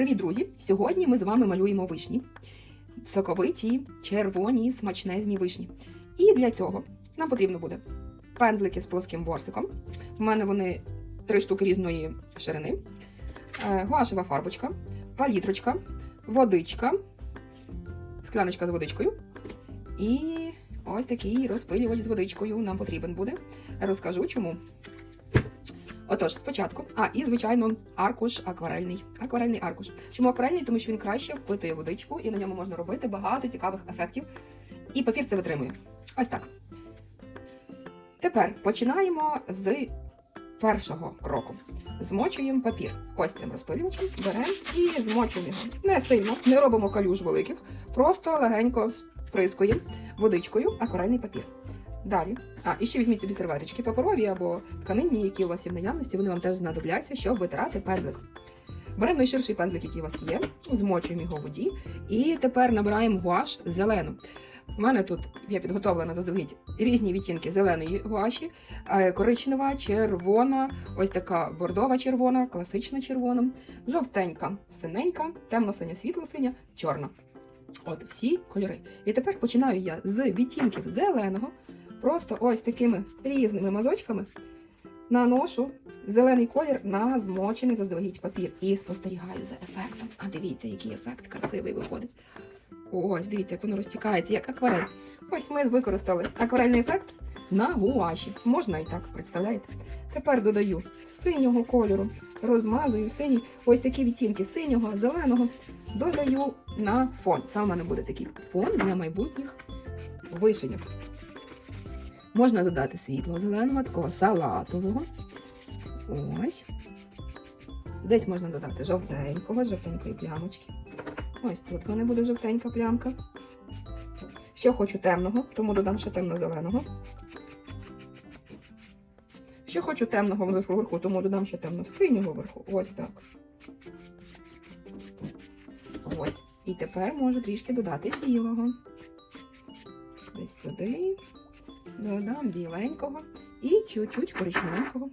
Привіт, друзі! Сьогодні ми з вами малюємо вишні. Соковиті, червоні, смачнезні вишні. І для цього нам потрібно буде пензлики з плоским ворсиком. У мене вони три штуки різної ширини, е, гуашева фарбочка, палітрочка, водичка, скляночка з водичкою. І ось такий розпилювач з водичкою нам потрібен буде. Розкажу чому. Отож, спочатку. А, і, звичайно, аркуш акварельний. Акварельний аркуш. Чому акварельний? Тому що він краще впитує водичку, і на ньому можна робити багато цікавих ефектів. І папір це витримує. Ось так. Тепер починаємо з першого кроку. Змочуємо папір. Ось цим розпилювачем беремо і змочуємо його. Не сильно, не робимо калюж великих, просто легенько сприскуємо водичкою акварельний папір. Далі. А, і ще візьміть собі серветочки паперові або тканинні, які у вас є в наявності, вони вам теж знадобляться, щоб витирати пензлик. Беремо найширший пензлик, який у вас є, змочуємо його в воді, і тепер набираємо гуаш зелену. У мене тут я підготовлена заздалегідь різні відтінки зеленої гуаші, е, коричнева, червона, ось така бордова червона, класична червона, жовтенька, синенька, темно-синя, світло-синя, чорна. От всі кольори. І тепер починаю я з відтінків зеленого, просто ось такими різними мазочками наношу зелений колір на змочений заздалегідь папір і спостерігаю за ефектом. А дивіться, який ефект красивий виходить. Ось, дивіться, як воно розтікається, як акварель. Ось ми використали акварельний ефект на гуаші. Можна і так, представляєте? Тепер додаю синього кольору, розмазую синій, ось такі відтінки синього, зеленого. Додаю на фон. Це у мене буде такий фон для майбутніх вишеньок. Можна додати світло зеленого, такого салатового. Ось. Десь можна додати жовтенького, жовтенької плямочки. Ось тут в мене буде жовтенька плямка. Що хочу темного, тому додам ще темно-зеленого. Що хочу темного вверху, тому додам ще темно-синього вверху. Ось так. Ось. І тепер можу трішки додати білого. Десь сюди. Додам біленького і чуть-чуть коричневенького.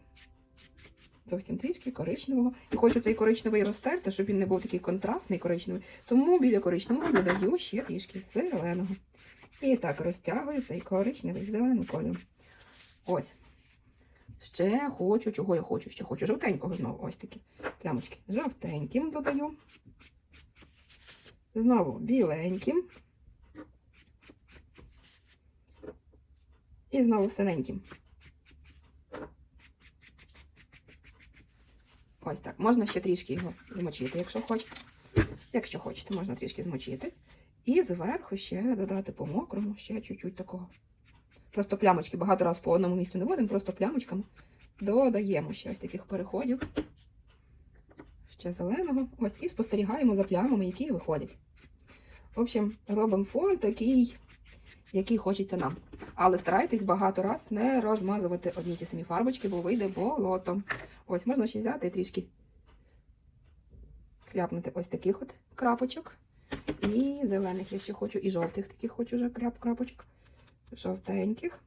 Зовсім трішки коричневого. І хочу цей коричневий розтерти, щоб він не був такий контрастний коричневий. Тому біля коричневого додаю ще трішки зеленого. І так розтягую цей коричневий зелений кольор. Ось. Ще хочу, чого я хочу? Ще хочу жовтенького знову. Ось такі плямочки. Жовтеньким додаю. Знову біленьким. І знову синеньким. Ось так. Можна ще трішки його змочити, якщо хочете. Якщо хочете, можна трішки змочити. І зверху ще додати по мокрому, ще чуть-чуть такого. Просто плямочки багато разів по одному місцю не водимо, просто плямочками додаємо ще ось таких переходів. Ще зеленого. Ось, і спостерігаємо за плямами, які виходять. В общем, робимо фон такий, який хочеться нам. Але старайтесь багато раз не розмазувати одні ті самі фарбочки, бо вийде болото. Ось, можна ще взяти трішки кляпнути ось таких от крапочок. І зелених я ще хочу, і жовтих таких хочу вже крап крапочок. Жовтеньких.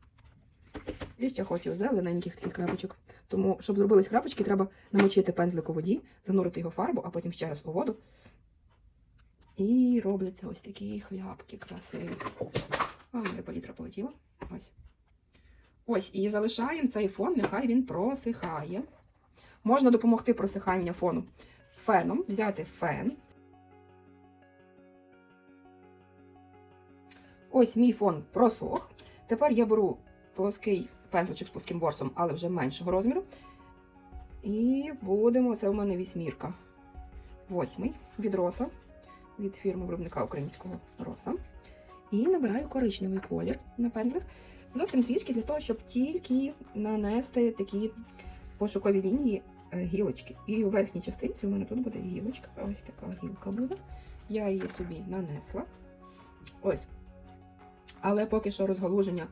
І ще хочу зелененьких таких крапочок. Тому, щоб зробились крапочки, треба намочити пензлик у воді, занурити його фарбу, а потім ще раз у воду. І робляться ось такі хляпки красиві. А, моя палітра полетіла. Ось. Ось, і залишаємо цей фон, нехай він просихає. Можна допомогти просиханню фону феном, взяти фен. Ось мій фон просох. Тепер я беру плоский пензличок з плоским ворсом, але вже меншого розміру. І будемо, це у мене вісьмірка. Восьмий від роса, від фірми виробника українського роса. І набираю коричневий колір на пензлик. Зовсім трішки для того, щоб тільки нанести такі пошукові лінії е, гілочки. І у верхній частинці у мене тут буде гілочка. Ось така гілка буде. Я її собі нанесла. Ось. Але поки що розгалуження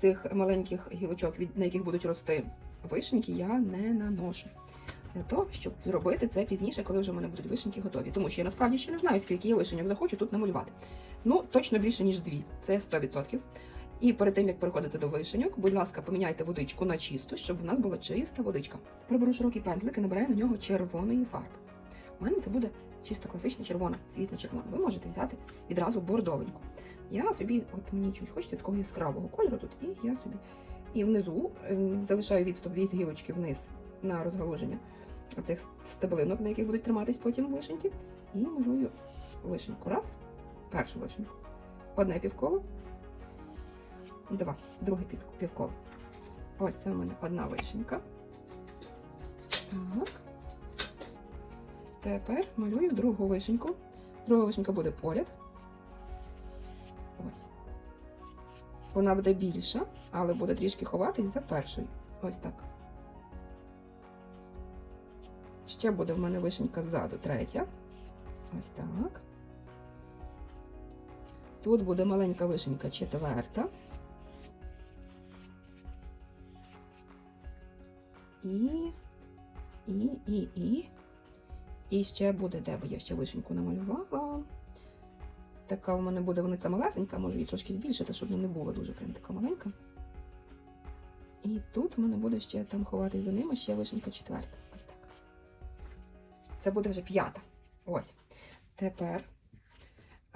цих маленьких гілочок, на яких будуть рости вишеньки, я не наношу. Для того, щоб зробити це пізніше, коли вже в мене будуть вишеньки готові. Тому що я насправді ще не знаю, скільки я вишеньок захочу тут намалювати. Ну, точно більше, ніж дві. Це 100%. І перед тим, як переходити до вишеньок, будь ласка, поміняйте водичку на чисту, щоб у нас була чиста водичка. Тепер беру широкий пензлик і набираю на нього червоної фарби. У мене це буде чисто класична червона, світло червона. Ви можете взяти відразу бордовеньку. Я собі, от мені чуть хочеться такого яскравого кольору тут, і я собі. І внизу ем, залишаю відступ від гілочки вниз на розгалуження цих стеблинок, на яких будуть триматись потім вишеньки. І малюю вишеньку. Раз, першу вишеньку. Одне півколо, два, друге пів- півколо. Ось це у мене одна вишенька. Так. Тепер малюю другу вишеньку. Друга вишенька буде поряд. Ось. Вона буде більша, але буде трішки ховатись за першою. Ось так. Ще буде в мене вишенька ззаду, третя. Ось так. Тут буде маленька вишенька четверта. І, і, і, і. І ще буде, де б я ще вишеньку намалювала. Така у мене буде, вона малесенька, можу її трошки збільшити, щоб вона не була дуже прям така маленька. І тут в мене буде ще там ховатись за ними ще вишенька четверта. Ось так. Це буде вже п'ята. Ось. Тепер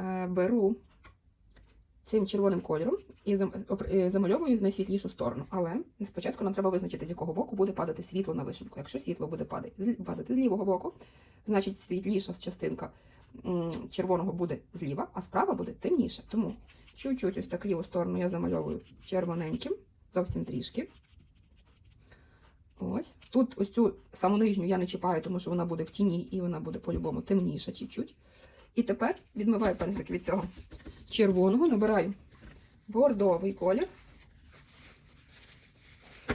е, беру цим червоним кольором і замальовую найсвітлішу сторону. Але спочатку нам треба визначити, з якого боку буде падати світло на вишеньку. Якщо світло буде падати, з- лівого боку, значить світліша частинка червоного буде зліва, а справа буде темніше. Тому чуть-чуть ось так ліву сторону я замальовую червоненьким, зовсім трішки. Ось. Тут ось цю саму нижню я не чіпаю, тому що вона буде в тіні і вона буде по-любому темніша чуть-чуть. І тепер відмиваю пензлик від цього червоного, набираю бордовий колір.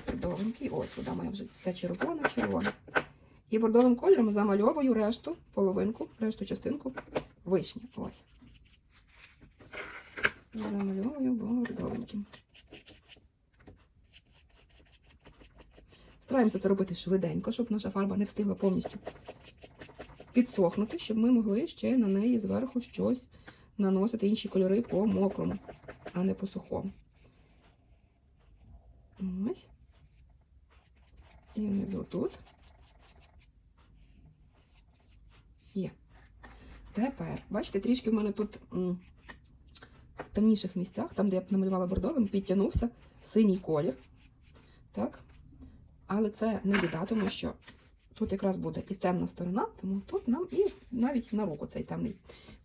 Бордовенький, ось сюди має вже це червоне, червоне. І бордовим кольором замальовую решту, половинку, решту частинку вишні. Ось. Замальовую бордовеньким. Стараємося це робити швиденько, щоб наша фарба не встигла повністю підсохнути, щоб ми могли ще на неї зверху щось наносити інші кольори по мокрому, а не по сухому. Ось. І внизу тут. Є. Тепер, бачите, трішки в мене тут в темніших місцях, там, де я б намалювала бордовим, підтягнувся синій колір. Так. Але це не біда, тому що тут якраз буде і темна сторона, тому тут нам і навіть на руку цей темний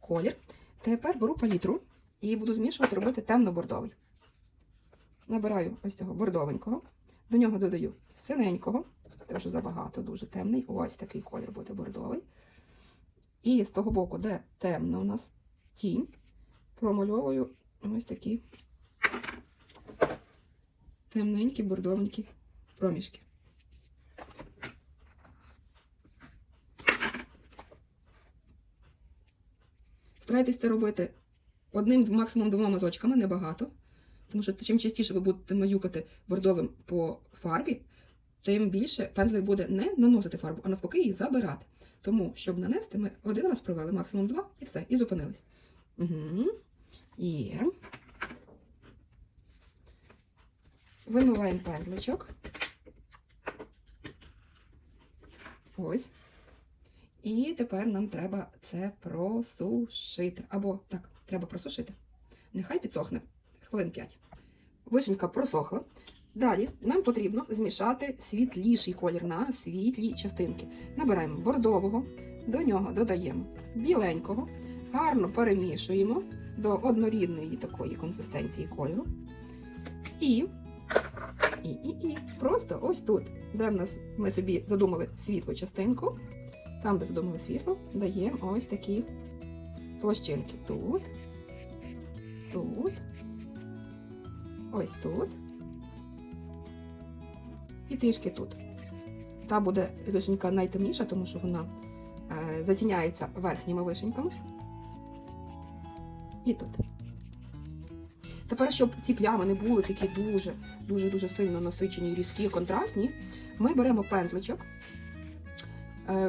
колір. Тепер беру палітру і буду змішувати робити темно-бордовий. Набираю ось цього бордовенького, до нього додаю синенького, тому що забагато, дуже темний. Ось такий колір буде бордовий. І з того боку, де темна у нас тінь, промальовую ось такі темненькі бордовенькі проміжки. Старайтесь це робити одним, максимум двома мазочками, небагато. Тому що чим частіше ви будете мазюкати бордовим по фарбі, тим більше пензлик буде не наносити фарбу, а навпаки її забирати. Тому, щоб нанести, ми один раз провели, максимум два, і все, і зупинились. Угу. Є. Вимиваємо пензличок. Ось. І тепер нам треба це просушити. Або так, треба просушити. Нехай підсохне хвилин 5. Вишенька просохла. Далі нам потрібно змішати світліший колір на світлі частинки. Набираємо бордового, до нього додаємо біленького, гарно перемішуємо до однорідної такої консистенції кольору. І, і, і, і просто ось тут, де в нас ми собі задумали світлу частинку, там, де задумали світло, даємо ось такі площинки. Тут, тут, ось тут. І трішки тут. Та буде вишенька найтемніша, тому що вона е, затіняється верхніми вишеньками. І тут. Тепер, щоб ці плями не були такі дуже, дуже, сильно насичені, різкі, контрастні, ми беремо пензличок,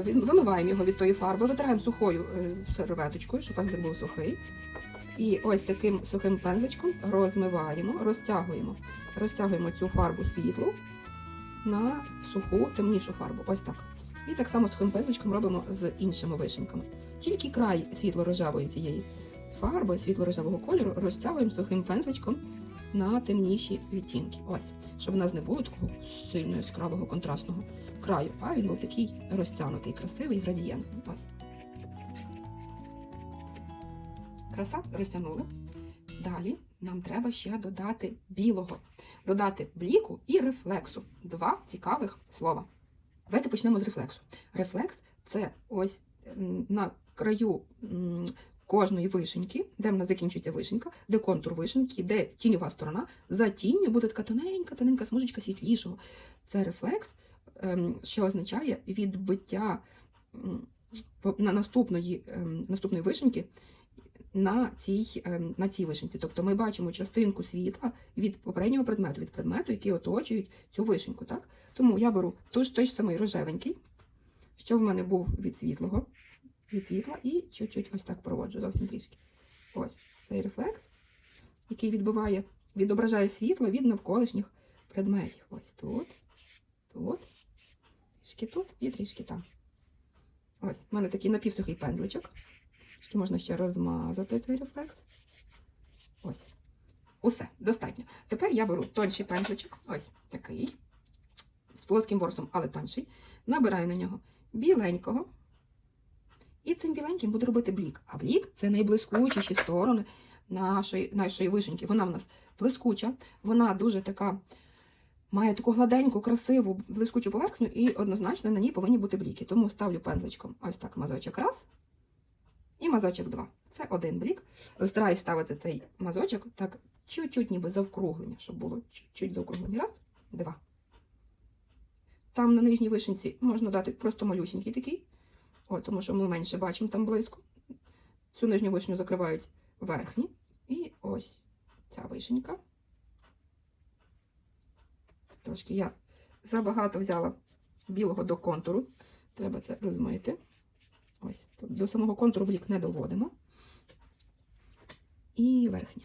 вимиваємо його від тої фарби, витираємо сухою е, серветочкою, щоб пензлик був сухий. І ось таким сухим пензличком розмиваємо, розтягуємо. Розтягуємо цю фарбу світлу на суху темнішу фарбу. Ось так. І так само сухим пензличком робимо з іншими вишеньками. тільки край світло-рожевої цієї фарби, світло-рожевого кольору, розтягуємо сухим пензличком на темніші відтінки. Ось, щоб у нас не було такого сильно яскравого контрастного краю, а він був такий розтягнутий, красивий, градієнтний. Ось. Краса розтягнули. Далі нам треба ще додати білого, додати бліку і рефлексу. Два цікавих слова. Давайте почнемо з рефлексу. Рефлекс це ось на краю кожної вишеньки, де в нас закінчується вишенька, де контур вишеньки, де тіньова сторона, за тінню буде така тоненька, тоненька смужечка світлішого. Це рефлекс, ем, що означає відбиття на наступної, ем, наступної вишеньки на цій, ем, на цій вишенці. Тобто ми бачимо частинку світла від попереднього предмету, від предмету, які оточують цю вишеньку. Так? Тому я беру той той самий рожевенький, що в мене був від світлого, від світла, і чуть-чуть ось так проводжу, зовсім трішки. Ось цей рефлекс, який відбиває, відображає світло від навколишніх предметів. Ось тут, тут, трішки тут і трішки там. Ось, в мене такий напівсухий пензличок. Трішки можна ще розмазати цей рефлекс. Ось. Усе, достатньо. Тепер я беру тонший пензличок, ось такий, з плоским ворсом, але тонший. Набираю на нього біленького. І цим біленьким буду робити блік. А блік це найблискучіші сторони нашої, нашої вишеньки. Вона в нас блискуча, вона дуже така, має таку гладеньку, красиву, блискучу поверхню, і однозначно на ній повинні бути бліки. Тому ставлю пензличком ось так мазочок раз і мазочок два. Це один блік. Стараюсь ставити цей мазочок так чуть-чуть ніби завкруглення, щоб було чуть-чуть завкруглення. Раз, два. Там на нижній вишенці можна дати просто малюсінький такий. О, тому що ми менше бачимо там близько. Цю нижню вишню закривають верхні. І ось ця вишенька. Трошки я забагато взяла білого до контуру. Треба це розмити. Ось, до самого контуру блік не доводимо. І верхня.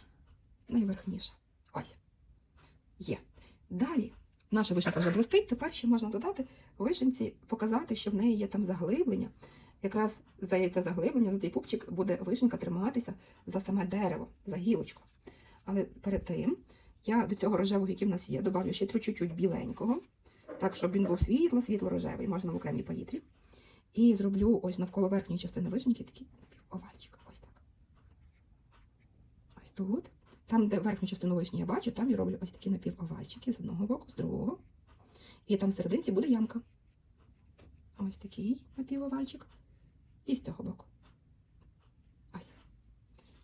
Найверхніша. Ось. Є. Далі наша вишенька вже блистить. Тепер ще можна додати вишенці, показати, що в неї є там заглиблення. Якраз здається заглиблення, за цей пупчик буде вишенька триматися за саме дерево, за гілочку. Але перед тим я до цього рожевого, який в нас є, добавлю ще чуть-чуть біленького, так, щоб він був світло, світло-рожевий, можна в окремій палітрі. І зроблю ось навколо верхньої частини вишеньки такий овальчик. Ось так. Ось тут. Там, де верхню частину вишні я бачу, там я роблю ось такі напівовальчики з одного боку, з другого. І там в серединці буде ямка. Ось такий напівовальчик. І з цього боку. Ось.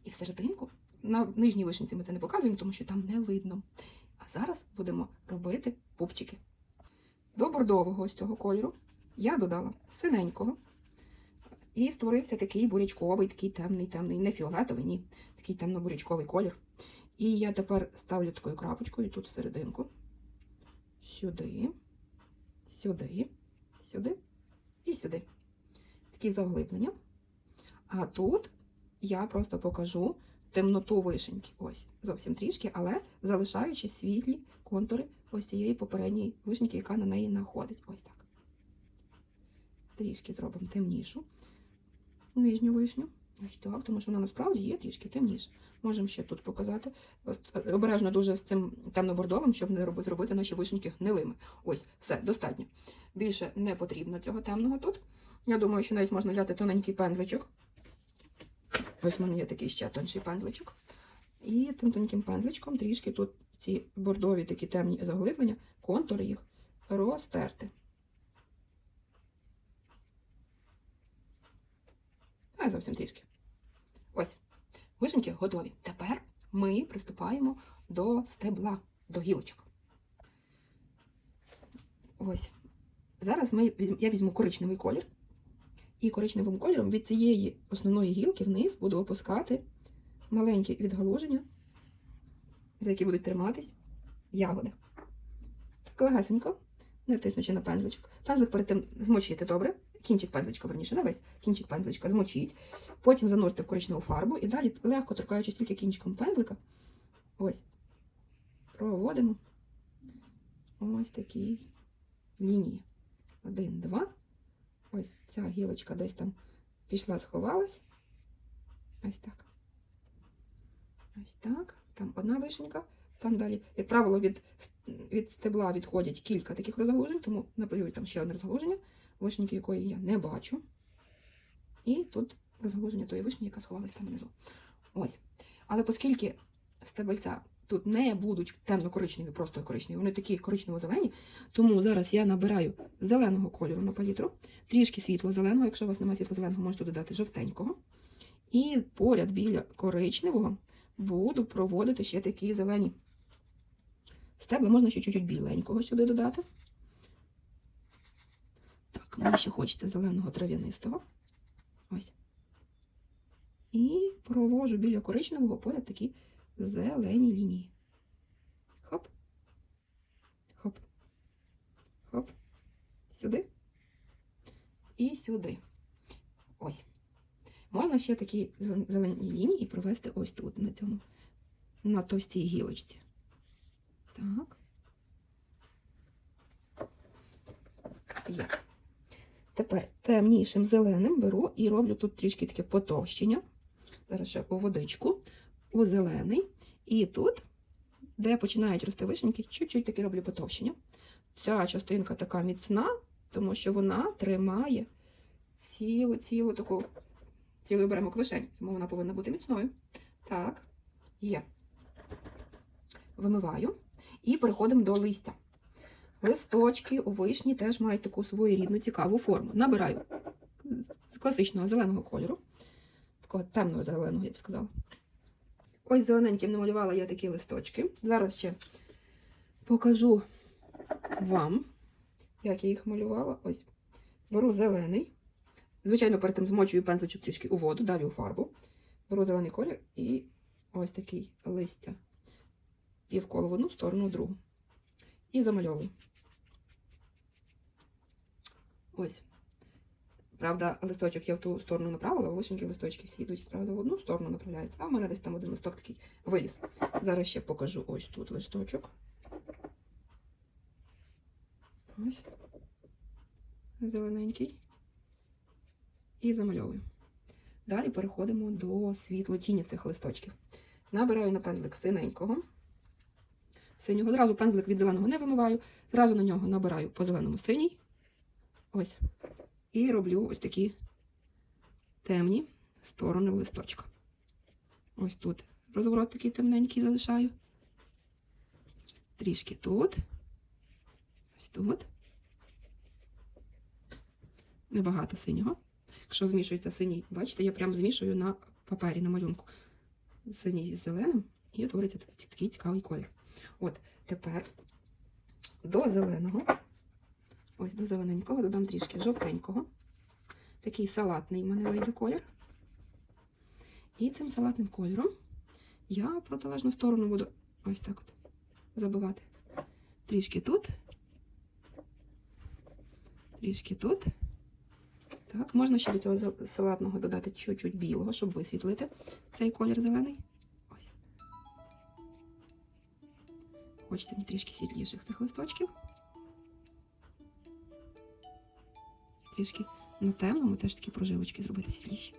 І всерединку, на нижній вишенці ми це не показуємо, тому що там не видно. А зараз будемо робити пупчики. До бордового ось цього кольору я додала синенького. І створився такий бурячковий, такий темний, темний, не фіолетовий, ні, такий темно-бурячковий колір. І я тепер ставлю такою крапочкою тут всерединку. Сюди, сюди, сюди і сюди. Такі заглиблення. А тут я просто покажу темноту вишеньки. Ось, зовсім трішки, але залишаючи світлі контури ось цієї попередньої вишеньки, яка на неї находить. Ось так. Трішки зробимо темнішу нижню вишню. Ось так, тому що вона насправді є трішки темніша. Можемо ще тут показати. Е, Обережно дуже з цим темно-бордовим, щоб не зробити наші вишеньки гнилими. Ось, все, достатньо. Більше не потрібно цього темного тут. Я думаю, що навіть можна взяти тоненький пензличок. Ось в мене є такий ще тонший пензличок. І тим тоненьким пензличком трішки тут ці бордові такі темні заглиблення, контури їх розтерти. А зовсім трішки. Ось. Вишеньки готові. Тепер ми приступаємо до стебла, до гілочок. Ось. Зараз ми, я візьму коричневий колір. І коричневим кольором від цієї основної гілки вниз буду опускати маленькі відгалуження, за які будуть триматись ягоди. Так легесенько, не тиснучи на пензличок. Пензлик перед тим змочити добре. Кінчик пензличка, верніше, не весь кінчик пензличка змочіть. Потім занурте в коричневу фарбу і далі, легко торкаючись тільки кінчиком пензлика, ось, проводимо ось такі лінії. Один, два. Ось ця гілочка десь там Пішла, сховалась. Ось так. Ось так. Там одна вишенька, там далі. Як правило, від, від стебла відходять кілька таких розгалужень, тому наполюю там ще одне розгалуження, вишеньки якої я не бачу. І тут розгалуження тої вишні, яка сховалась там внизу. Ось. Але оскільки стебельця тут не будуть темно-коричневі, просто коричневі, вони такі коричнево-зелені, тому зараз я набираю зеленого кольору на палітру, трішки світло-зеленого, якщо у вас немає світло-зеленого, можете додати жовтенького. І поряд біля коричневого буду проводити ще такі зелені стебла. Можна ще чуть-чуть біленького сюди додати. Мені ще хочеться зеленого трав'янистого. Ось. І провожу біля коричневого поряд такі зелені лінії. Хоп. Хоп. Хоп. Сюди. І сюди. Ось. Можна ще такі зелені лінії провести ось тут, на цьому, на товстій гілочці. Так. Є. Тепер темнішим зеленим беру і роблю тут трішки таке потовщення. Зараз ще у водичку, у зелений. І тут, де починають рости вишеньки, чуть-чуть таки роблю потовщення. Ця частинка така міцна, тому що вона тримає цілу, цілу таку цілий оберемок вишень, тому вона повинна бути міцною. Так, є. Вимиваю. І переходимо до листя. Листочки у вишні теж мають таку своєрідну цікаву форму. Набираю з класичного зеленого кольору, такого темного зеленого, я б сказала. Ось зелененьким намалювала я такі листочки. Зараз ще покажу вам, як я їх малювала. Ось. Беру зелений. Звичайно, перед тим змочую пензличок трішки у воду, далі у фарбу. Беру зелений колір і ось такий листя. Півколо в одну сторону, в другу. І замальовую. Ось. Правда, листочок я в ту сторону направила, вишенькі листочки всі йдуть, правда, в одну сторону направляються, а в мене десь там один листок такий виліз. Зараз ще покажу ось тут листочок. Ось. Зелененький. І замальовую. Далі переходимо до світло-тіні цих листочків. Набираю на пензлик синенького. Синього. Зразу пензлик від зеленого не вимиваю. Зразу на нього набираю по зеленому синій. Ось. І роблю ось такі темні сторони в листочка. Ось тут розворот такий темненький залишаю. Трішки тут. Ось тут. Небагато синього. Якщо змішується синій, бачите, я прям змішую на папері, на малюнку. Синій з зеленим і утвориться такий, цікавий колір. От, тепер до зеленого, ось до зелененького додам трішки жовтенького. Такий салатний в мене вийде колір. І цим салатним кольором я протилежну сторону буду ось так от забивати. Трішки тут, трішки тут. Так, можна ще до цього салатного додати чуть-чуть білого, щоб висвітлити цей колір зелений. Ось. Хочеться мені трішки світліших цих листочків. Трішки на темному теж такі прожилочки зробити світліші.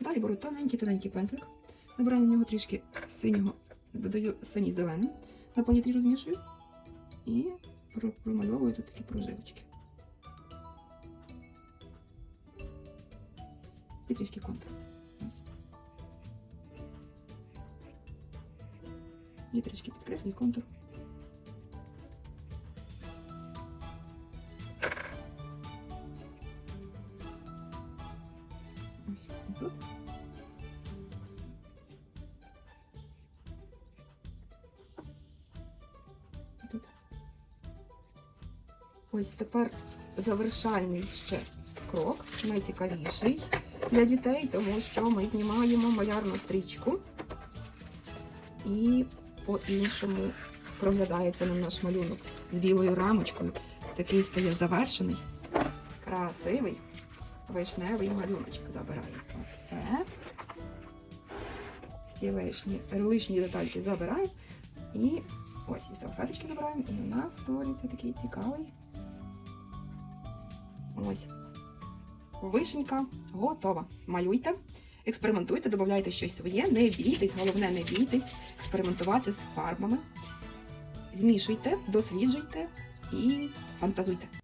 Далі беру тоненький-тоненький пензлик, набираю на нього трішки синього, додаю синій зеленим, на палітрі розмішую і промальовую тут такі прожилочки. І трішки контур. І трішки підкреслюю контур. Ось і. І. Ось тепер завершальний ще крок, найцікавіший для дітей, тому що ми знімаємо малярну стрічку і по-іншому проглядається на наш малюнок з білою рамочкою. Такий стає завершений, красивий вишневий малюночок забираємо. Ось це. Всі лишні, лишні детальки забираємо і Ось, і салфеточки забираємо, і у нас створюється такий цікавий. Ось. Вишенька готова. Малюйте, експериментуйте, додавайте щось своє, не бійтесь, головне не бійтесь, експериментувати з фарбами. Змішуйте, досліджуйте і фантазуйте.